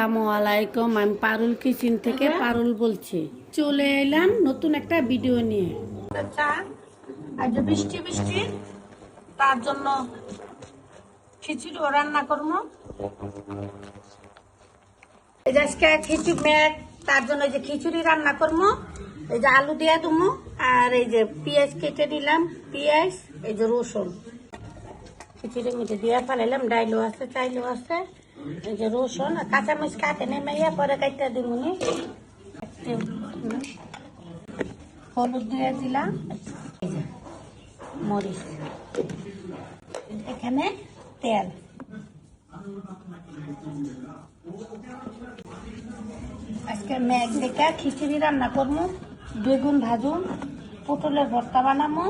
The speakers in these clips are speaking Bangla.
আসসালামু আলাইকুম। আমি পারুল কিচেন থেকে পারুল বলছি। চলে এলাম নতুন একটা ভিডিও নিয়ে। আজ বৃষ্টি বৃষ্টি তার জন্য খিচুড়িও রান্না করব। এই যে আজকে খিচুড়ি মেঘ তার জন্য যে খিচুড়ি রান্না করব। এই যে আলু দিয়ে দেবো আর এই যে পেঁয়াজ কেটে দিলাম পেঁয়াজ এই যে রসুন। খিচুড়ির মধ্যে দিয়ে ফেলাইলাম ডাইলও আছে চাইলেও আছে। এই যে রসুন কাঁচামরিচ কাটে নেমে পরে কাটতে হলুদ দিয়ে দিলাম। মরিচ। এখানে তেল। আজকে মেঘ দেখে খিচুড়ি রান্না করব বেগুন ভাজুন পটলের ভর্তা বানাবো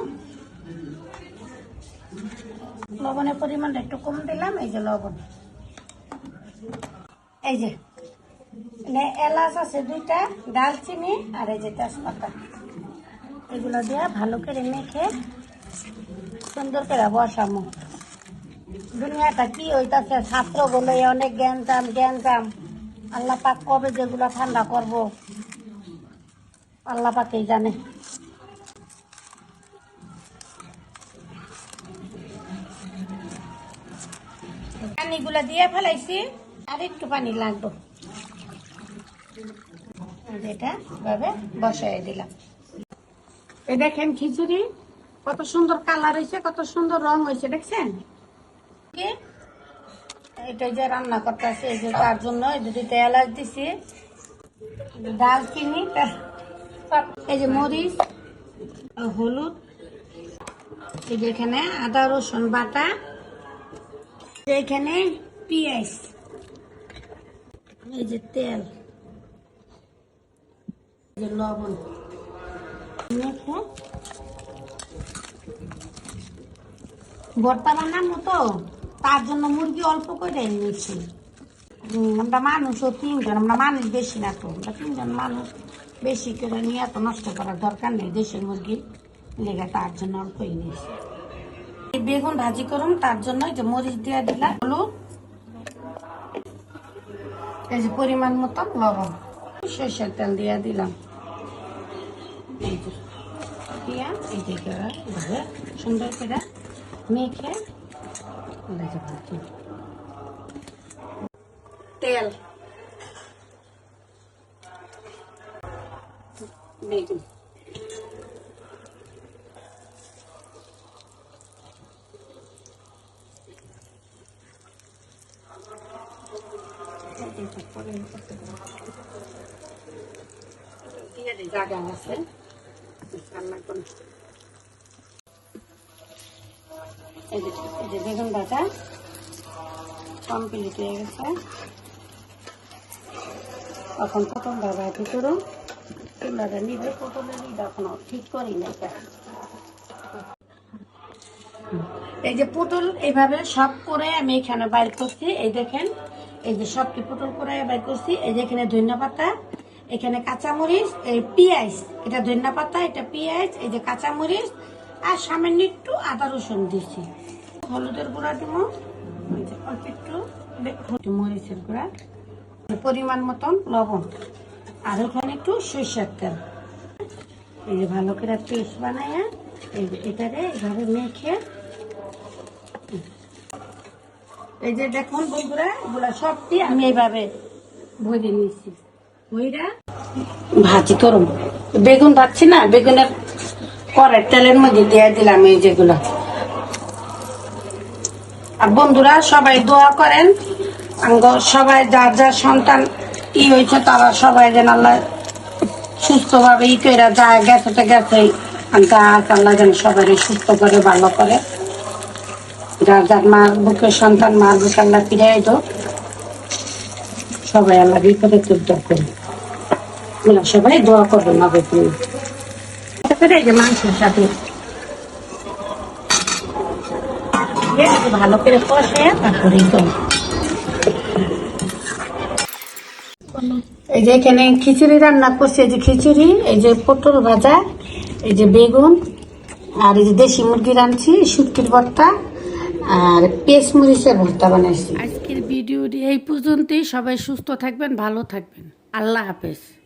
লবণের পরিমাণটা একটু কম দিলাম, এই যে লবণ। এই যে এলাচ আছে দুইটা দালচিনি আর এই যে তেজপাতা। এগুলো দিয়ে ভালো করে মেখে সুন্দর করে বসামো দুনিয়াটা কি হইতাছে? ছাত্র বলে অনেক জ্ঞান চাম জ্ঞান চাম আল্লাহ পাক কবে যেগুলো ঠান্ডা করব? আল্লাহ পাকেই জানে। পানিগুলা দিয়ে ফেলাইছি। আর একটু পানি লাগবে। যেটা ভাবে বসাই দিলাম। এই দেখেন খিচুড়ি কত সুন্দর কালার হয়েছে কত সুন্দর রং হয়েছে দেখছেন? কি? এটা যে রান্না করতেছে এই যে তার জন্য এই যে দুটো এলাচ দিছি। দালচিনি এই যে মরিচ হলুদ এই যে এখানে আদা রসুন বাটা এখানে পেঁয়াজ। এই যে তেল। যে লবণ। মেখে। ভর্তা বানানো তো তার জন্য মুরগি অল্প করে নিয়েছি আমরা মানুষও তিনজন, আমরা মানুষ বেশি না তো। আমরা তিনজন মানুষ বেশি করে নিয়ে এত নষ্ট করার দরকার নেই দেশের মুরগি। লেগে তার জন্য অল্পই নিয়েছি বেগুন ভাজি করুন, তার জন্য যে মরিচ দিয়ে দিলাম, হলুদ। এই যে পরিমাণ মতো লবণ। সরষের তেল দিয়ে দিলাম। এই যে সুন্দর করে মেখে। তেল। বেগুন এই যে বেগুন কমপ্লিট হয়ে গেছে এখন এখনও ঠিক করি না। এই যে পটল এইভাবে সব করে আমি এখানে বাইর করছি এই দেখেন এই যে সবটি পটল করে বাইর করছি, এই যে এখানে ধনিয়া পাতা, এখানে কাঁচামরিচ, এই পেঁয়াজ, এটা ধনিয়া পাতা, এটা পেঁয়াজ, এই যে কাঁচামরিচ, আর সামান্য একটু আদা রসুন দিচ্ছি হলুদের গুঁড়া দিব অল্প একটু মরিচের গুঁড়া পরিমাণ মতন লবণ, আর ওখানে একটু সরিষার তেল। এই যে ভালো করে পেস্ট বানায় এই যে এটারে এভাবে মেখে এই যে দেখুন বন্ধুরা, এগুলা সবটি আমি এইভাবে ভরে নিয়েছি। ভইরা ভাজি করুন বেগুন ভাজছি না, বেগুনের কড়াই তেলের মধ্যে দিয়ে দিলাম এই যেগুলো। আর বন্ধুরা, সবাই দোয়া করেন সবাই যার যার সন্তান ই হয়েছে, তারা সবাই যেন আল্লাহ সুস্থভাবে ই করে যায়, গেছে তো গেছে আর গাছ আল্লাহ যেন সবাই সুস্থ করে, ভালো করে। যার যার মার বুকে সন্তান মার বুকে আল্লাহ ফিরে দো। সবাই আল্লাহ বিপদে তুলতে করি এগুলো সবাই দোয়া বেতন এই যে মাংসের সাথে। ভালো করে এই যে এখানে খিচুড়ি রান্না করছি, এই যে খিচুড়ি, এই যে পটল ভাজা, এই যে বেগুন, আর এই যে দেশি মুরগি রাঁধছি, শুটকির ভর্তা। আর পেস্ট মরিচের ভর্তা বানাইছি। আজকের ভিডিওটি এই পর্যন্তই। সবাই সুস্থ থাকবেন, ভালো থাকবেন। আল্লাহ হাফেজ।